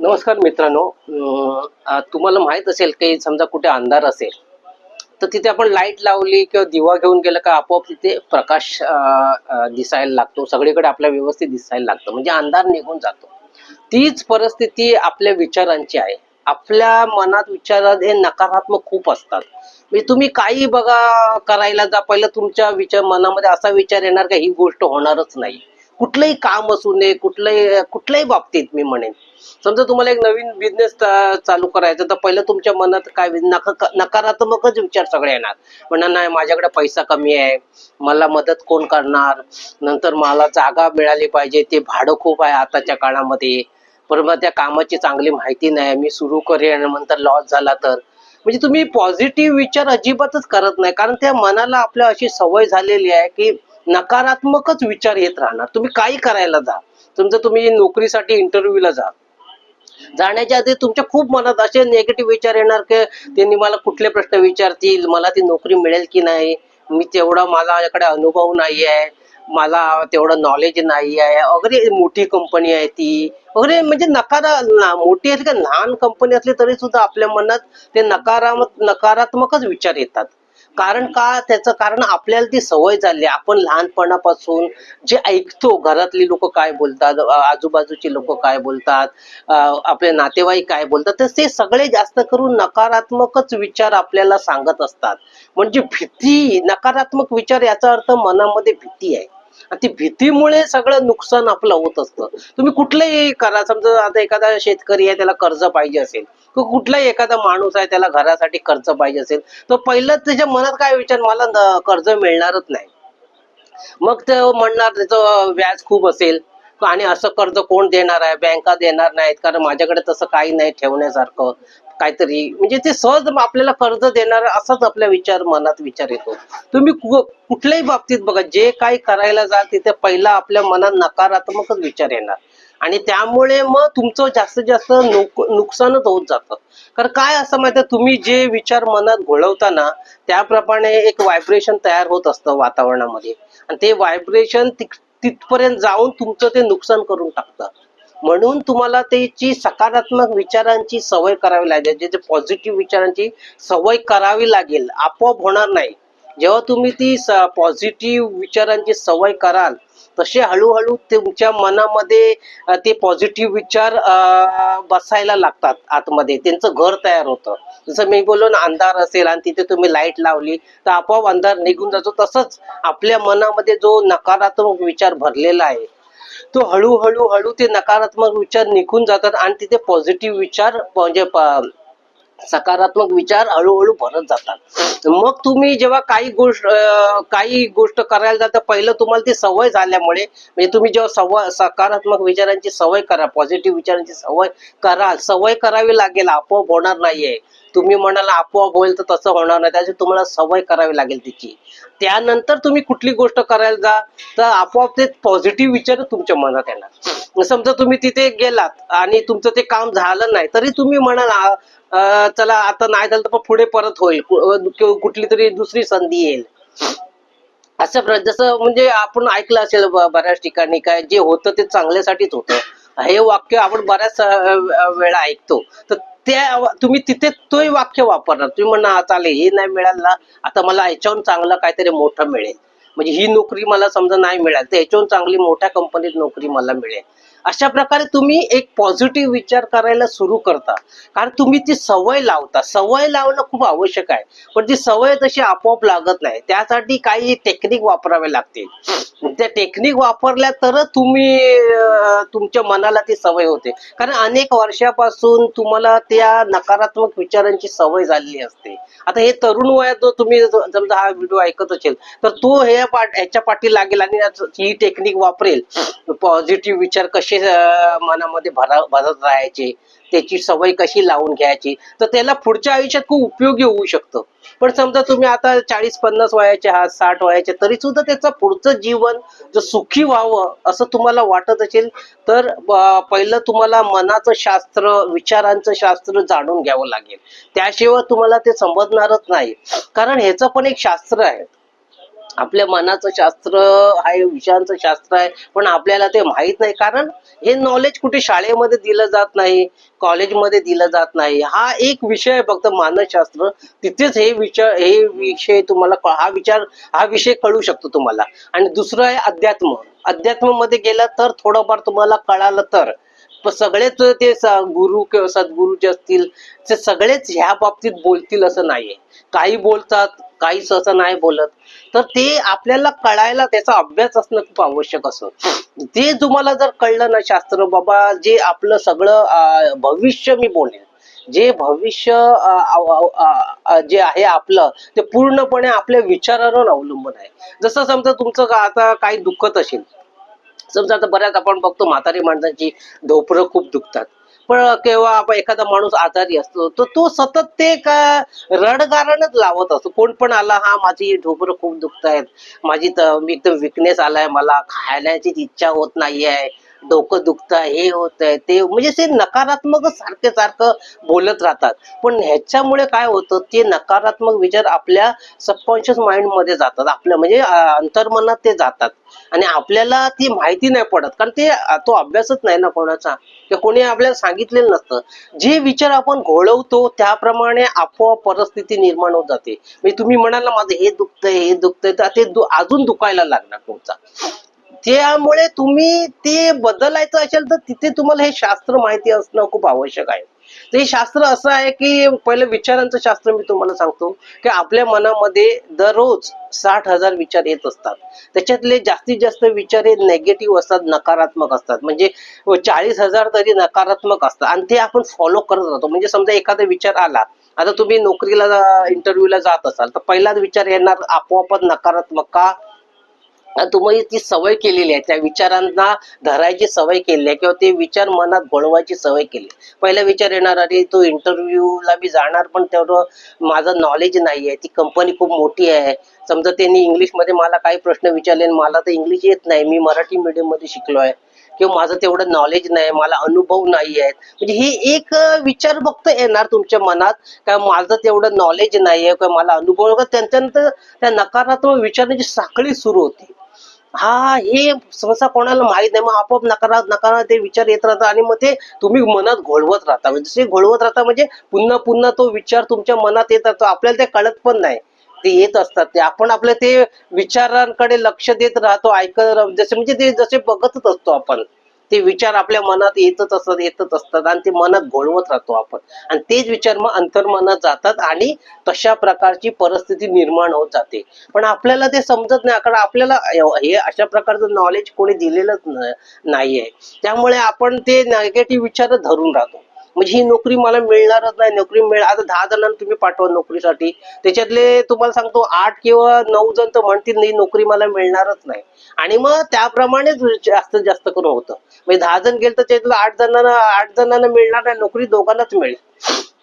नमस्कार मित्रांनो. तुम्हाला माहीत असेल की समजा कुठे अंधार असेल तर तिथे आपण लाइट लावली किंवा दिवा घेऊन गेलं का आपोआप तिथे प्रकाश दिसायला लागतो. सगळीकडे आपल्या व्यवस्थित दिसायला लागतं. म्हणजे अंधार निघून जातो. तीच परिस्थिती आपल्या विचारांची आहे. आपल्या मनात विचारात हे नकारात्मक खूप असतात. म्हणजे तुम्ही काही बघा करायला जा. पहिलं तुमच्या विचार मनामध्ये असा विचार येणार का ही गोष्ट होणारच नाही. कुठलंही काम असू नये कुठलंही कुठल्याही बाबतीत मी म्हणेन. समजा तुम्हाला एक नवीन बिझनेस चालू करायचा तर पहिलं तुमच्या मनात काय नका- नकारात्मकच विचार सगळे येणार. म्हणणार नाही माझ्याकडे पैसा कमी आहे मला मदत कोण करणार? नंतर मला जागा मिळाली पाहिजे ते भाडं खूप आहे आताच्या काळामध्ये. बरोबर त्या कामाची चांगली माहिती नाही मी सुरू करेन नंतर लॉस झाला तर. म्हणजे तुम्ही पॉझिटिव्ह विचार अजिबातच करत नाही कारण त्या मनाला आपल्या अशी सवय झालेली आहे की नकारात्मकच विचार येत राहणार. तुम्ही काही करायला जा. तुमचं तुम्ही नोकरीसाठी इंटरव्ह्यूला जा. जाण्याच्या आधी तुमच्या खूप मनात असे निगेटिव्ह विचार येणार की त्यांनी मला कुठले प्रश्न विचारतील मला ती नोकरी मिळेल की नाही? मी तेवढा माझ्याकडे अनुभव नाही आहे. मला तेवढं नॉलेज नाही आहे. वगैरे मोठी कंपनी आहे ती. वगैरे म्हणजे नकारा ना- मोठी असली का? लहान कंपनी असली तरी सुद्धा आपल्या मनात ते नकारात्मक नकारात्मकच विचार येतात. कारण का? त्याचं कारण आपल्याला ती सवय झाली. आहे. आपण लहानपणापासून जे ऐकतो घरातली लोक काय बोलतात आजूबाजूची लोक काय बोलतात आपले नातेवाईक काय बोलतात तर ते सगळे जास्त करून नकारात्मकच विचार आपल्याला सांगत असतात. म्हणजे भीती नकारात्मक विचार याचा अर्थ मनामध्ये भीती आहे. आणि ती भीतीमुळे सगळं नुकसान आपलं होत असतं. तुम्ही कुठलंही करा समजा आता एखादा शेतकरी आहे त्याला कर्ज पाहिजे असेल. कुठलाही एखादा माणूस आहे त्याला घरासाठी कर्ज पाहिजे असेल तर पहिलं त्याच्या मनात काय विचार मला कर्ज मिळणारच नाही. मग ते म्हणणार त्याचं व्याज खूप असेल आणि असं कर्ज कोण देणार आहे? बँका देणार नाहीत कारण माझ्याकडे तसं काही नाही ठेवण्यासारखं. काहीतरी म्हणजे ते सहज आपल्याला कर्ज देणार असाच आपल्या विचार मनात विचार येतो. तुम्ही कुठल्याही बाबतीत बघा जे काही करायला जाल तिथे पहिला आपल्या मनात नकारात्मकच विचार येणार. आणि त्यामुळे मग तुमचं जास्तीत जास्त नुकसानच होत जातं. कारण काय असं माहिती तुम्ही जे विचार मनात घोळवताना त्याप्रमाणे एक व्हायब्रेशन तयार होत असतं वातावरणामध्ये. आणि ते व्हायब्रेशन तिथपर्यंत जाऊन तुमचं ते नुकसान करून टाकतं. म्हणून तुम्हाला त्याची सकारात्मक विचारांची सवय करावी लागेल. जे पॉझिटिव्ह विचारांची सवय करावी लागेल आपोआप होणार नाही. जेव्हा तुम्ही ती पॉझिटिव्ह विचारांची सवय कराल तसे हळूहळू तुमच्या मनामध्ये ते पॉझिटिव्ह विचार बसायला लागतात आतमध्ये. त्यांचं घर तयार होतं. जसं मी बोललो ना अंधार असेल आणि तिथे तुम्ही लाइट लावली तर आपोआप अंधार निघून जातो. तसंच आपल्या मनामध्ये जो नकारात्मक विचार भरलेला आहे तो हळूहळू हळू ते नकारात्मक विचार निघून जातात आणि तिथे पॉझिटिव्ह विचार म्हणजे सकारात्मक विचार हळूहळू भरत जातात. मग तुम्ही जेव्हा काही गोष्ट काही गोष्ट करायला जाता पहिलं तुम्हाला ती सवय झाल्यामुळे म्हणजे तुम्ही जेव्हा सवय सकारात्मक विचारांची सवय करा पॉझिटिव्ह विचारांची सवय करा सवय करावी लागेल आपोआप होणार नाहीये. तुम्ही म्हणाला आपोआप होईल तर तसं होणार नाही. त्याची तुम्हाला सवय करावी लागेल तिची. त्यानंतर तुम्ही कुठली गोष्ट करायला जा तर आपोआप ते पॉझिटिव्ह विचार तुमच्या मनात येणार. समजा तुम्ही तिथे गेलात आणि तुमचं ते काम झालं नाही तरी तुम्ही म्हणाल चला आता नाही झालं तर पुढे परत होईल. कुठली तरी दुसरी संधी येईल. असं जसं म्हणजे आपण ऐकलं असेल बऱ्याच ठिकाणी काय जे होतं ते चांगल्यासाठीच होतं. हे वाक्य आपण बऱ्याच वेळा ऐकतो. तर त्या तुम्ही तिथे तोही वाक्य वापरणार. तुम्ही म्हणणार चालेल हे नाही मिळालं ना आता मला याच्याहून चांगलं काहीतरी मोठं मिळेल. म्हणजे ही नोकरी मला समजा नाही मिळाली तर याच्याहून चांगली मोठ्या कंपनीत नोकरी मला मिळेल. अशा प्रकारे तुम्ही एक पॉझिटिव्ह विचार करायला सुरू करता. कारण तुम्ही ती सवय लावता. सवय लावणं खूप आवश्यक आहे. पण ती सवय तशी आपोआप लागत नाही. त्यासाठी काही टेक्निक वापरावे लागतील. त्या टेक्निक वापरल्या तर तुम्ही तुमच्या मनाला ती सवय होते. कारण अनेक वर्षापासून तुम्हाला त्या नकारात्मक विचारांची सवय झालेली असते. आता हे तरुण वयात जो तुम्ही समजा हा व्हिडिओ ऐकत असेल तर तो हे पाठ ह्याच्या पाठी लागेल आणि ही टेक्निक वापरेल. पॉझिटिव्ह विचार कसे कसे मनामध्ये भरा भरत राहायचे. त्याची सवय कशी लावून घ्यायची? तर त्याला पुढच्या आयुष्यात खूप उपयोगी होऊ शकतं. पण समजा तुम्ही आता चाळीस पन्नास वयाचे आहात साठ वयाचे तरी सुद्धा त्याचं पुढचं जीवन जर सुखी व्हावं असं तुम्हाला वाटत असेल तर पहिलं तुम्हाला मनाचं शास्त्र विचारांचं शास्त्र जाणून घ्यावं लागेल. त्याशिवाय तुम्हाला ते समजणारच नाही. कारण ह्याचं पण एक शास्त्र आहे. आपल्या मनाचं शास्त्र आहे विषयांचं शास्त्र आहे पण आपल्याला ते माहीत नाही. कारण हे नॉलेज कुठे शाळेमध्ये दिलं जात नाही कॉलेजमध्ये दिलं जात नाही. हा एक विषय आहे फक्त मानसशास्त्र. तिथेच हे विचार हे विषय तुम्हाला हा विचार हा विषय कळू शकतो तुम्हाला. आणि दुसरं आहे अध्यात्म. अध्यात्ममध्ये गेला तर थोडंफार तुम्हाला कळालं तर. सगळेच ते स- गुरु किंवा सद्गुरु जे असतील ते सगळेच ह्या बाबतीत बोलतील असं नाहीये. काही बोलतात काही सहसा नाही बोलत. तर ते आपल्याला कळायला त्याचा अभ्यास असणं खूप आवश्यक असं ते तुम्हाला जर कळलं ना शास्त्र बाबा जे आपलं सगळं भविष्य मी बोलेन. जे भविष्य जे आहे आपलं ते पूर्णपणे आपल्या विचारावर अवलंबून आहे. जसं समजा तुमचं आता काही दुखत असेल. समजा आता बऱ्याच आपण बघतो म्हातारी माणसांची ढोपरं खूप दुखतात. पण केव्हा आपण एखादा माणूस आजारी असतो तर तो सतत ते का रडगारणच लावत असतो. कोण पण आला हा माझी ढोबर खूप दुखत आहेत माझी तर मी एकदम विकनेस आलाय मला खाण्याची इच्छा होत नाहीये. डोकं दुखतं हे होत आहे ते म्हणजे ते नकारात्मक सारखे सारखं बोलत राहतात. पण ह्याच्यामुळे काय होतं ते नकारात्मक विचार आपल्या सबकॉन्शियस माइंडमध्ये जातात. आपल्या म्हणजे अंतर्मनात ते जातात. आणि आपल्याला ती माहिती नाही पडत कारण ते तो अभ्यासच नाही ना कोणाचा. किंवा कोणी आपल्याला सांगितलेलं नसतं. जे विचार आपण घोळवतो त्याप्रमाणे आपोआप परिस्थिती निर्माण होत जाते. म्हणजे तुम्ही म्हणाल ना माझं हे दुखतंय हे दुखतंय तर ते दु- अजून दुखायला लागणार तुमचा. त्यामुळे तुम्ही ते बदलायचं असेल तर तिथे तुम्हाला हे शास्त्र माहिती असणं खूप आवश्यक आहे. ते शास्त्र असं आहे की पहिलं विचारांचं शास्त्र मी तुम्हाला सांगतो की आपल्या मनामध्ये दररोज साठ हजार विचार येत असतात. त्याच्यातले जास्तीत जास्त विचार हे नेगेटिव्ह असतात नकारात्मक असतात. म्हणजे चाळीस हजार तरी नकारात्मक असतात. आणि ते आपण फॉलो करत राहतो. म्हणजे समजा एखादा विचार आला आता तुम्ही नोकरीला इंटरव्ह्यूला जात असाल तर पहिलाच विचार येणार आपोआपच नकारात्मक का? तुम्ही ती सवय केलेली आहे. त्या विचारांना धरायची सवय केली आहे किंवा ते विचार मनात घोळवायची सवय केली पहिला विचार येणार अरे तो इंटरव्ह्यूला मी जाणार पण तेवढं माझं नॉलेज नाही आहे ती कंपनी खूप मोठी आहे. समजा त्यांनी इंग्लिशमध्ये मला काही प्रश्न विचारले आणि मला तर इंग्लिश येत नाही. मी मराठी मीडियममध्ये शिकलो आहे. किंवा माझं तेवढं नॉलेज नाही मला अनुभव नाही आहेत म्हणजे हे एक विचार फक्त येणार तुमच्या मनात. का माझं तेवढं नॉलेज नाही आहे किंवा मला अनुभव त्यांच्यानंतर त्या नकारात्मक विचारांची साखळी सुरू होती. हा हे सहसा कोणाला माहीत नाही. मग आपोआप नकारा नकारा ते विचार येत राहतात आणि मग ते तुम्ही मनात घोळवत राहता. म्हणजे जसे घोळवत राहता म्हणजे पुन्हा पुन्हा तो विचार तुमच्या मनात येत राहतो. आपल्याला ते कळत पण नाही. ते येत असतात. ते आपण आपल्या ते विचारांकडे लक्ष देत राहतो ऐकत जसे म्हणजे ते जसे बघतच असतो आपण. ते विचार आपल्या मनात येतच असतात येतच असतात आणि ते मनात घोळवत राहतो आपण. आणि तेच विचार मग अंतर्मनात जातात आणि तशा प्रकारची परिस्थिती निर्माण होत जाते. पण आपल्याला ते समजत नाही कारण आपल्याला हे अशा प्रकारचं नॉलेज कोणी दिलेलंच नाहीये. त्यामुळे आपण ते नेगेटिव्ह विचार धरून राहतो. म्हणजे ही नोकरी मला मिळणारच नाही. नोकरी मिळ आता दहा जणांना तुम्ही पाठवा नोकरीसाठी. त्याच्यातले तुम्हाला सांगतो आठ किंवा नऊ जण तर म्हणतील नाही नोकरी मला मिळणारच नाही. आणि मग त्याप्रमाणेच जास्तीत जास्त करून होतं. म्हणजे दहा जण गेले तर त्यातलं आठ जणांना आठ जणांना मिळणार नाही नोकरी दोघांनाच मिळेल.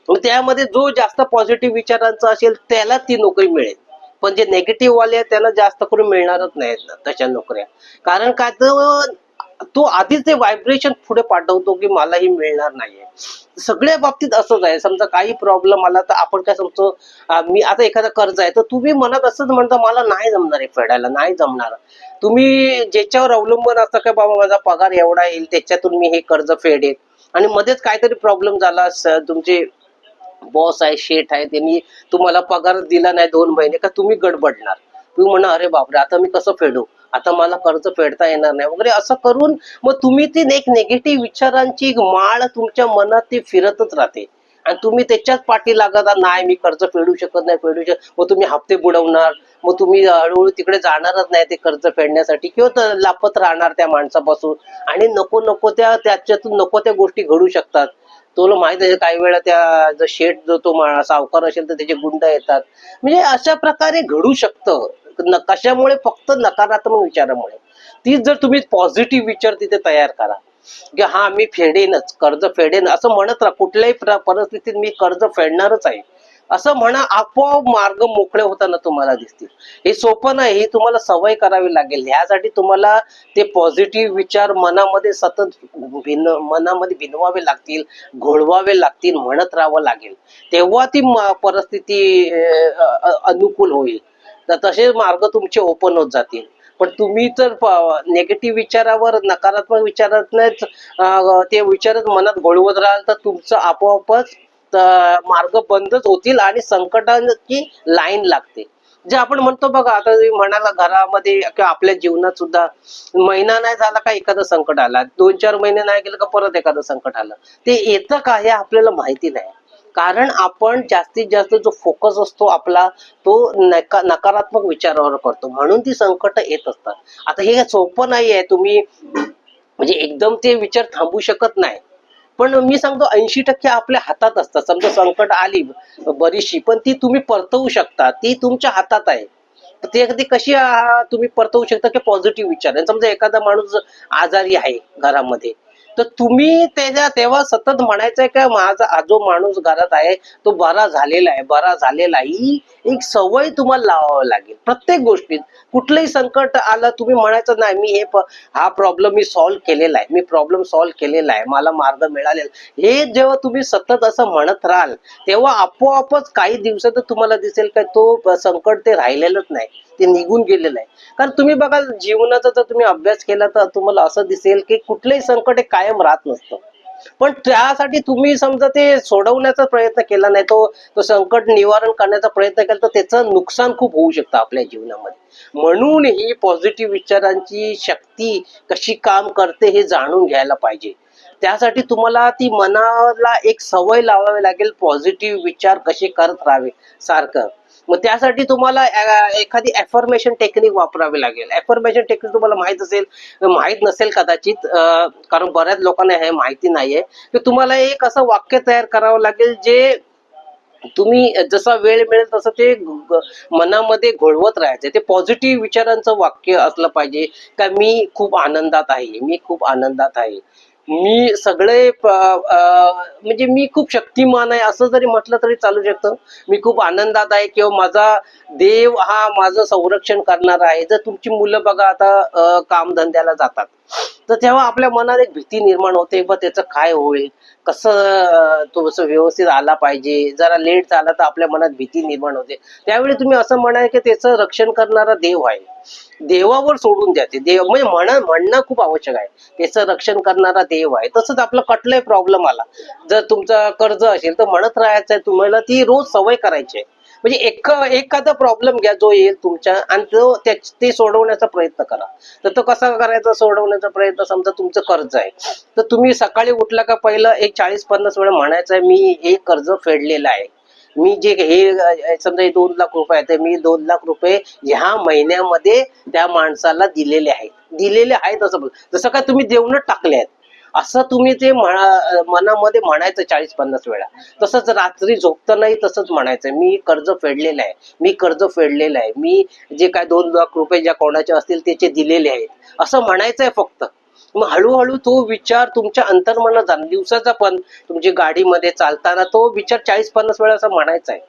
मग त्यामध्ये जो जास्त पॉझिटिव्ह विचारांचा असेल त्याला ती नोकरी मिळेल. पण जे नेगेटिव्ह वाले आहेत त्यांना जास्त करून मिळणारच नाहीत तशा नोकऱ्या. कारण काय तर तो आधीच ते व्हायब्रेशन पुढे पाठवतो की मला ही मिळणार नाहीये. सगळ्या बाबतीत असंच आहे. समजा काही प्रॉब्लेम आला तर आपण काय समजतो मी आता एखादा कर्ज आहे तर तुम्ही मनात असंच म्हणता मला नाही जमणार आहे फेडायला नाही जमणार. तुम्ही ज्याच्यावर अवलंबून असतं का बाबा माझा पगार एवढा येईल त्याच्यातून मी हे कर्ज फेडेन. आणि मध्येच काहीतरी प्रॉब्लेम झाला तुमचे बॉस आहे शेठ आहे त्यांनी तुम्हाला पगार दिला नाही दोन महिने का तुम्ही गडबडणार? तुम्ही म्हणा अरे बापरे आता मी कसं फेडू? आता मला कर्ज फेडता येणार नाही वगैरे असं करून मग तुम्ही ती एक नेगेटिव्ह विचारांची माळ तुमच्या मनात ती फिरतच राहते. आणि तुम्ही त्याच्याच पाठी लागत नाही मी कर्ज फेडू शकत नाही फेडू शकत मग तुम्ही हप्ते बुडवणार मग तुम्ही हळूहळू तिकडे जाणारच नाही ते कर्ज फेडण्यासाठी किंवा लापत राहणार त्या माणसापासून. आणि नको नको त्या त्याच्यातून नको त्या गोष्टी घडू शकतात. तुला माहीत आहे काही वेळा त्या जो शेठ जो तो सावकार असेल तर त्याचे गुंड येतात. म्हणजे अशा प्रकारे घडू शकतं. कशामुळे? फक्त नकारात्मक विचारामुळे. तीच जर तुम्ही पॉझिटिव्ह विचार तिथे तयार करा. की हा मी फेडेनच कर्ज फेडेन असं म्हणत राहा. कुठल्याही परिस्थितीत मी कर्ज फेडणारच आहे. असं म्हणा आपोआप मार्ग मोकळे होताना तुम्हाला दिसतील. हे सोपं नाही ही तुम्हाला सवय करावी लागेल. ह्यासाठी तुम्हाला ते पॉझिटिव्ह विचार मनामध्ये सतत भिन मनामध्ये भिनवावे लागतील घोळवावे लागतील म्हणत राहावं लागेल. तेव्हा ती परिस्थिती अनुकूल होईल. तर तसे मार्ग तुमचे ओपन होत जातील. पण तुम्ही तर नेगेटिव्ह विचारावर नकारात्मक विचारातच अं, ते विचारच मनात घोळवत राहाल तर तुमचं आपोआपच मार्ग बंदच होतील आणि संकटाची लाईन लागते. जे आपण म्हणतो बघा आता म्हणाला घरामध्ये किंवा आपल्या जीवनात सुद्धा महिना नाही झाला का एखादं संकट आला? दोन चार महिने नाही गेलं का परत एखादं संकट आलं? ते येतं का हे आपल्याला माहिती नाही. कारण आपण जास्तीत जास्त जो फोकस असतो आपला तो नका नकारात्मक विचारावर करतो. म्हणून ती संकट येत असतात. आता हे सोपं नाही आहे तुम्ही म्हणजे एकदम ते विचार थांबू शकत नाही. पण मी सांगतो ऐंशी टक्के आपल्या हातात असतात. समजा संकट आली बरीचशी पण ती तुम्ही परतवू शकता. ती तुमच्या हातात आहे. ते ती कशी तुम्ही परतवू शकता की पॉझिटिव्ह विचार. समजा एखादा माणूस आजारी आहे घरामध्ये. तर तुम्ही त्याच्या तेव्हा सतत म्हणायचंय का माझा जो माणूस घरात आहे तो बरा झालेला आहे बरा झालेला आहे. ही एक सवय तुम्हाला लावावं लागेल. प्रत्येक गोष्टीत. कुठलंही संकट आलं तुम्ही म्हणायचं नाही मी हे प- हा प्रॉब्लेम मी सॉल्व्ह केलेला आहे. मी प्रॉब्लेम सॉल्व्ह केलेला आहे. मला मार्ग मिळालेला हे जेव्हा तुम्ही सतत असं म्हणत राहाल तेव्हा आपोआपच काही दिवसात तुम्हाला दिसेल का तो संकट ते राहिलेलंच नाही. ते निघून गेलेलं आहे. कारण तुम्ही बघा जीवनाचा जर तुम्ही अभ्यास केला तर तुम्हाला असं दिसेल की कुठलंही संकट हे कायम राहत नसतं. पण त्यासाठी तुम्ही समजा ते सोडवण्याचा प्रयत्न केला नाही तो तो संकट निवारण करण्याचा प्रयत्न केला तर त्याचं नुकसान खूप होऊ शकतं आपल्या जीवनामध्ये. म्हणून ही पॉझिटिव्ह विचारांची शक्ती कशी काम करते हे जाणून घ्यायला पाहिजे. त्यासाठी तुम्हाला ती मनाला एक सवय लावावी लागेल पॉझिटिव्ह विचार कसे करत राहावे सारखं. मग त्यासाठी तुम्हाला एखादी एफॉर्मेशन टेक्निक वापरावी लागेल. एफॉर्मेशन टेक्निक तुम्हाला माहीत असेल माहीत नसेल कदाचित कारण बऱ्याच लोकांना हे माहिती नाहीये. की तुम्हाला एक असं वाक्य तयार करावं लागेल जे तुम्ही जसा वेळ मिळेल तसं ते मनामध्ये घोळवत राहायचं. ते पॉझिटिव्ह विचारांचं वाक्य असलं पाहिजे. का मी खूप आनंदात आहे मी खूप आनंदात आहे. मी सगळे म्हणजे मी खूप शक्तिमान आहे असं जरी म्हटलं तरी चालू शकतं. मी खूप आनंदात आहे किंवा माझा देव हा माझं संरक्षण करणार आहे. जर तुमची मुलं बघा आता कामधंद्याला जातात. तर तेव्हा आपल्या मनात एक भीती निर्माण होते बा त्याचं काय होईल? कसं तो असं व्यवस्थित आला पाहिजे? जरा लेट झाला तर आपल्या मनात भीती निर्माण होते. त्यावेळी तुम्ही असं म्हणाल की त्याचं रक्षण करणारा देव आहे. देवावर सोडून द्या. ते देव म्हणजे म्हण म्हणणं खूप आवश्यक आहे. त्याचं रक्षण करणारा देव आहे. तसंच आपला कुठलाही प्रॉब्लेम आला. जर तुमचा कर्ज असेल तर म्हणत राहायचं तुम्हाला ती रोज सवय करायची आहे. म्हणजे एक एखादा प्रॉब्लेम घ्या जो येईल तुमच्या आणि तो त्या- ते सोडवण्याचा प्रयत्न करा. तर तो कसा करायचा? सोडवण्याचा प्रयत्न समजा तुमचं कर्ज आहे. तर तुम्ही सकाळी उठला का पहिलं एक चाळीस पन्नास वेळा म्हणायचं आहे मी हे कर्ज फेडलेलं आहे. मी जे हे समजा दोन लाख रुपये आहेत तर मी दोन लाख रुपये ह्या महिन्यामध्ये त्या माणसाला दिलेले आहेत. दिलेले आहेत असं जसं काय तुम्ही देऊन टाकले आहेत. असं तुम्ही ते मनामध्ये म्हणायचं चाळीस पन्नास वेळा. तसंच रात्री झोपतानाही तसंच म्हणायचं. मी कर्ज फेडलेलं आहे. मी कर्ज फेडलेलं आहे. मी जे काय दोन लाख रुपये ज्या कोणाचे असतील त्याचे दिलेले आहेत. असं म्हणायचं आहे फक्त. मग हळूहळू तो विचार तुमच्या अंतर्मनात जाणार दिवसाचा पण तुमची गाडीमध्ये चालताना तो विचार चाळीस पन्नास वेळा असं म्हणायचा आहे.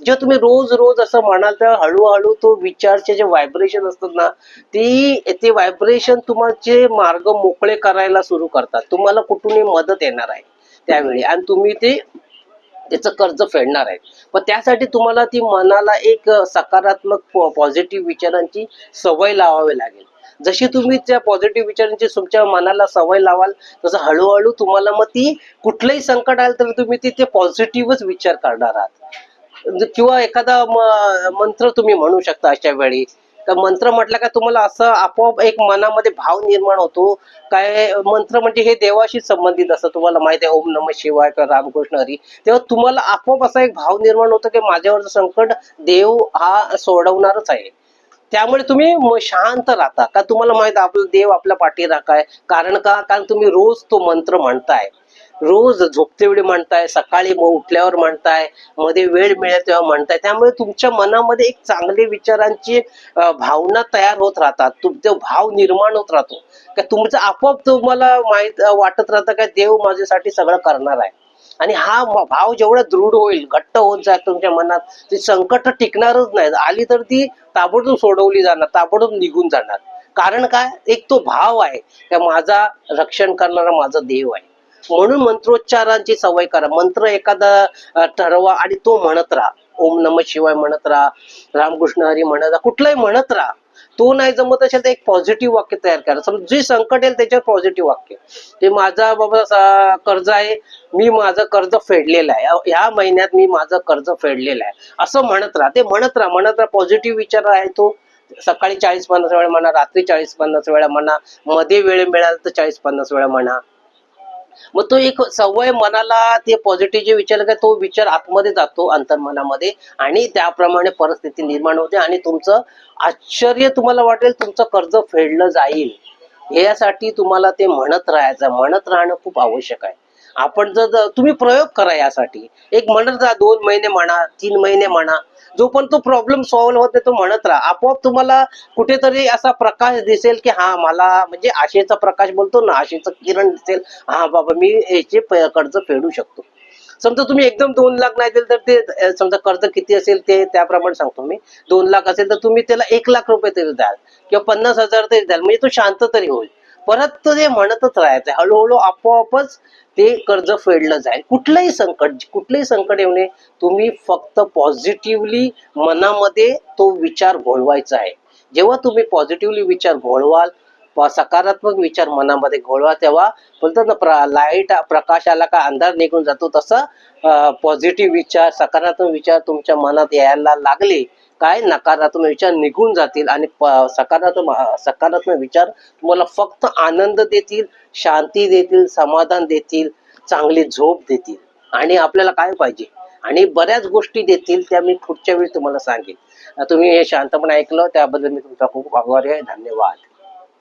जेव्हा तुम्ही रोज रोज असं म्हणाल तर हळूहळू तो विचारचे जे व्हायब्रेशन असतात ना ती ते व्हायब्रेशन तुमचे मार्ग मोकळे करायला सुरू करतात. तुम्हाला कुठूनही मदत येणार आहे त्यावेळी. आणि तुम्ही ते त्याचं कर्ज फेडणार आहे. पण त्यासाठी तुम्हाला ती मनाला एक सकारात्मक पॉझिटिव्ह विचारांची सवय लावावी लागेल. जशी तुम्ही त्या पॉझिटिव्ह विचारांची तुमच्या मनाला सवय लावाल तसं हळूहळू तुम्हाला मग ती कुठलंही संकट आलं तर तुम्ही ती ते पॉझिटिव्हच विचार करणार आहात. म्हणजे किंवा एखादा मंत्र तुम्ही म्हणू शकता अशा वेळी. तर मंत्र म्हटलं का तुम्हाला असं आपोआप एक मनामध्ये भाव निर्माण होतो. काय मंत्र म्हणजे हे देवाशी संबंधित असतं. तुम्हाला माहिती आहे ओम नम शिवाय का रामकृष्ण हरी. तेव्हा तुम्हाला आपोआप असा एक भाव निर्माण होतो की माझ्यावरचं संकट देव हा सोडवणारच आहे. त्यामुळे तुम्ही शांत राहता. का तुम्हाला माहीत आपला देव आपल्या पाठी राखाय कारण का? कारण तुम्ही रोज तो मंत्र म्हणताय. रोज झोपते वेळी म्हणताय सकाळी मग उठल्यावर म्हणतायमध्ये वेळ मिळेल तेव्हा म्हणताय. त्यामुळे तुमच्या मनामध्ये एक चांगले विचारांची भावना तयार होत राहतात. तुमचा भाव निर्माण होत राहतो. का तुमचं आपोआप तुम्हाला माहीत वाटत राहतं का देव माझ्यासाठी सगळं करणार आहे. आणि हा भाव जेवढा दृढ होईल घट्ट होत जाईल तुमच्या मनात ती संकट टिकणारच नाही. आली तर ती ताबडतोब सोडवली जाणार ताबडतोब निघून जाणार. कारण काय? एक तो भाव आहे त्या माझा रक्षण करणारा माझा देव आहे. म्हणून मंत्रोच्चारांची सवय करा. मंत्र एखादा ठरवा आणि तो म्हणत राहा. ओम नम शिवाय म्हणत राहा. रामकृष्ण हरी म्हणत राहा. कुठलाही म्हणत राहा. तो नाही जमत असेल तर एक पॉझिटिव्ह वाक्य तयार करा. समजा जे संकट येईल त्याच्यावर पॉझिटिव्ह वाक्य. ते माझा बाबा कर्ज आहे मी माझं कर्ज फेडलेलं आहे. ह्या महिन्यात मी माझं कर्ज फेडलेलं आहे. असं म्हणत राहा. ते म्हणत राहा. म्हणत राहा पॉझिटिव्ह विचार आहे तो. सकाळी चाळीस पन्नास वेळा म्हणा रात्री चाळीस पन्नास वेळा म्हणा मध्ये वेळ मिळाला तर चाळीस पन्नास वेळा म्हणा. मग तो एक सवय मनाला ते पॉझिटिव्ह जे विचार काय तो विचार आतमध्ये जातो अंतर्मनामध्ये आणि त्याप्रमाणे परिस्थिती निर्माण होते आणि तुमचं आश्चर्य तुम्हाला वाटेल तुमचं कर्ज फेडलं जाईल. यासाठी तुम्हाला ते म्हणत राहायचं. म्हणत राहणं खूप आवश्यक आहे. आपण जर तुम्ही प्रयोग करा यासाठी. एक म्हणत राहा दोन महिने म्हणा तीन महिने म्हणा. जोपर्यंत तो प्रॉब्लेम सॉल्व्ह होत नाही तो म्हणत राहा. आपोआप तुम्हाला कुठेतरी असा प्रकाश दिसेल की हा मला म्हणजे आशेचा प्रकाश बोलतो ना आशेचं किरण दिसेल. हा बाबा मी याचे कर्ज फेडू शकतो. समजा तुम्ही एकदम दोन लाख नाही दिले तर ते समजा कर्ज किती असेल ते त्याप्रमाणे सांगतो मी. दोन लाख असेल तर तुम्ही त्याला एक लाख रुपये तरी द्याल किंवा पन्नास हजार तरी द्याल. म्हणजे तो शांत तरी होईल. परत तो ते म्हणतच राहायचं हळूहळू आपोआपच ते कर्ज फेडलं जाईल. कुठलंही संकट कुठलंही संकट येऊ नये. तुम्ही फक्त पॉझिटिव्हली मनामध्ये तो विचार घोळवायचा आहे. जेव्हा तुम्ही पॉझिटिव्हली विचार घोळवाल प- सकारात्मक विचार मनामध्ये घोळवा तेव्हा बोलतात ना प्र लाइट प्रकाश आला का अंधार निघून जातो तसं पॉझिटिव्ह विचार सकारात्मक विचार तुमच्या मनात यायला लागले काय नकारात्मक विचार निघून जातील आणि सकारात्मक सकारात्मक विचार तुम्हाला फक्त आनंद देतील शांती देतील समाधान देतील चांगली झोप देतील. आणि आपल्याला काय पाहिजे? आणि बऱ्याच गोष्टी देतील त्या मी पुढच्या वेळी तुम्हाला सांगेन. तुम्ही हे शांतपणे ऐकलं त्याबद्दल मी तुमचा खूप आभारी आहे. धन्यवाद.